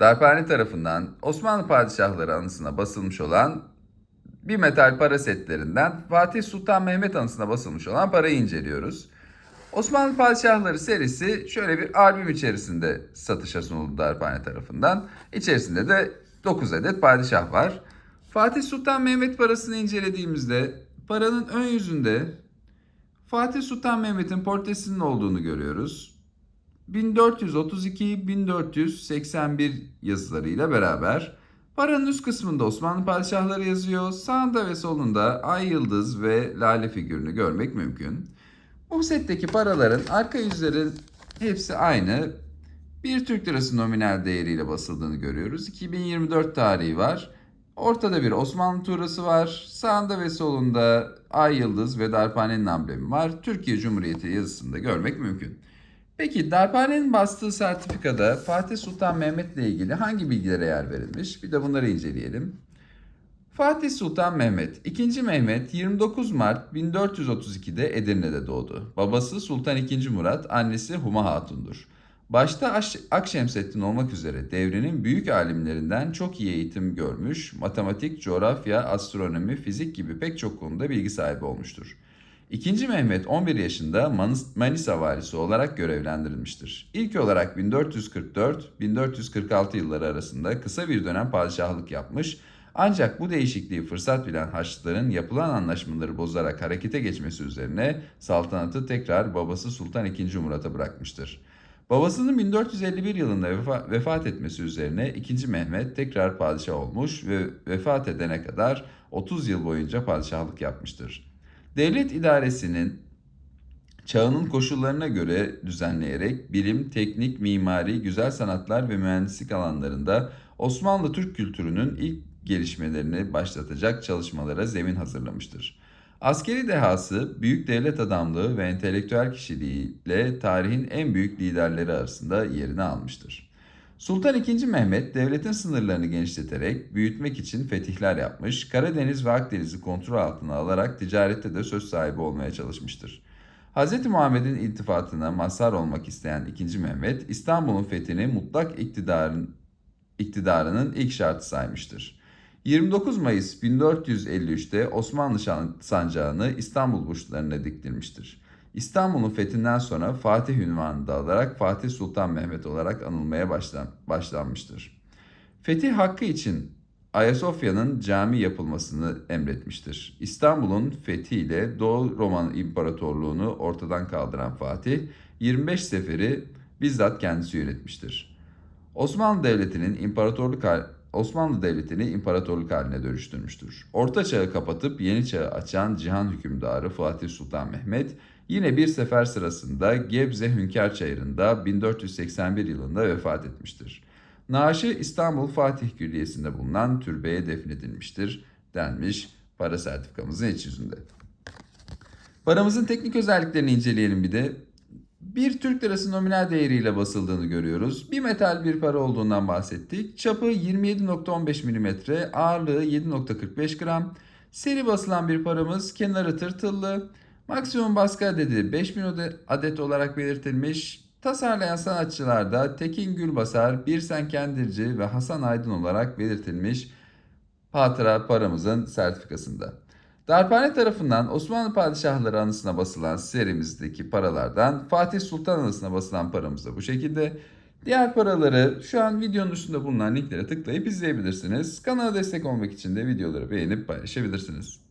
Darphane tarafından Osmanlı padişahları anısına basılmış olan bir metal para setlerinden Fatih Sultan Mehmet anısına basılmış olan parayı inceliyoruz. Osmanlı Padişahları serisi şöyle bir albüm içerisinde satışa sunuldu Darphane tarafından. İçerisinde de 9 adet padişah var. Fatih Sultan Mehmet parasını incelediğimizde paranın ön yüzünde Fatih Sultan Mehmet'in portresinin olduğunu görüyoruz. 1432-1481 yazılarıyla beraber paranın üst kısmında Osmanlı padişahları yazıyor. Sağında ve solunda ay yıldız ve lale figürünü görmek mümkün. Bu setteki paraların arka yüzleri hepsi aynı. Bir Türk lirası nominal değeriyle basıldığını görüyoruz. 2024 tarihi var. Ortada bir Osmanlı tuğrası var. Sağında ve solunda ay yıldız ve darphanenin amblemi var. Türkiye Cumhuriyeti yazısını da görmek mümkün. Peki darphanenin bastığı sertifikada Fatih Sultan Mehmet ile ilgili hangi bilgilere yer verilmiş? Bir de bunları inceleyelim. Fatih Sultan Mehmet, 2. Mehmet 29 Mart 1432'de Edirne'de doğdu. Babası Sultan II. Murat, annesi Huma Hatun'dur. Başta Aş- Akşemseddin olmak üzere devrinin büyük alimlerinden çok iyi eğitim görmüş, matematik, coğrafya, astronomi, fizik gibi pek çok konuda bilgi sahibi olmuştur. İkinci Mehmet 11 yaşında Manis- Manisa valisi olarak görevlendirilmiştir. İlk olarak 1444-1446 yılları arasında kısa bir dönem padişahlık yapmış ancak bu değişikliği fırsat bilen Haçlıların yapılan anlaşmaları bozarak harekete geçmesi üzerine saltanatı tekrar babası Sultan II. Murat'a bırakmıştır. Babasının 1451 yılında vefa- vefat etmesi üzerine 2. Mehmet tekrar padişah olmuş ve vefat edene kadar 30 yıl boyunca padişahlık yapmıştır. Devlet idaresinin çağının koşullarına göre düzenleyerek bilim, teknik, mimari, güzel sanatlar ve mühendislik alanlarında Osmanlı Türk kültürünün ilk gelişmelerini başlatacak çalışmalara zemin hazırlamıştır. Askeri dehası, büyük devlet adamlığı ve entelektüel kişiliğiyle tarihin en büyük liderleri arasında yerini almıştır. Sultan II. Mehmet devletin sınırlarını genişleterek büyütmek için fetihler yapmış, Karadeniz ve Akdeniz'i kontrol altına alarak ticarette de söz sahibi olmaya çalışmıştır. Hz. Muhammed'in iltifatına mazhar olmak isteyen II. Mehmet, İstanbul'un fethini mutlak iktidarın, iktidarının ilk şartı saymıştır. 29 Mayıs 1453'te Osmanlı sancağını İstanbul burçlarına diktirmiştir. İstanbul'un fethinden sonra Fatih ünvanını da alarak Fatih Sultan Mehmet olarak anılmaya başlan, başlanmıştır. Fetih hakkı için Ayasofya'nın cami yapılmasını emretmiştir. İstanbul'un fethiyle Doğu Roman İmparatorluğunu ortadan kaldıran Fatih, 25 seferi bizzat kendisi yönetmiştir. Osmanlı Devleti'nin imparatorluk Osmanlı Devleti'ni imparatorluk haline dönüştürmüştür. Orta çağı kapatıp yeni çağı açan cihan hükümdarı Fatih Sultan Mehmet yine bir sefer sırasında Gebze Hünkar Çayırı'nda 1481 yılında vefat etmiştir. Naaşı İstanbul Fatih Külliyesi'nde bulunan türbeye defnedilmiştir denmiş para sertifikamızın iç yüzünde. Paramızın teknik özelliklerini inceleyelim bir de. Bir Türk lirası nominal değeriyle basıldığını görüyoruz. Bir metal bir para olduğundan bahsettik. Çapı 27.15 mm, ağırlığı 7.45 gram. Seri basılan bir paramız, kenarı tırtıllı. Maksimum baskı adedi 5000 ode- adet olarak belirtilmiş. Tasarlayan sanatçılar da Tekin Gülbasar, Birsen Kendirci ve Hasan Aydın olarak belirtilmiş hatıra paramızın sertifikasında. Darphane tarafından Osmanlı padişahları anısına basılan serimizdeki paralardan Fatih Sultan anısına basılan paramız da bu şekilde. Diğer paraları şu an videonun üstünde bulunan linklere tıklayıp izleyebilirsiniz. Kanala destek olmak için de videoları beğenip paylaşabilirsiniz.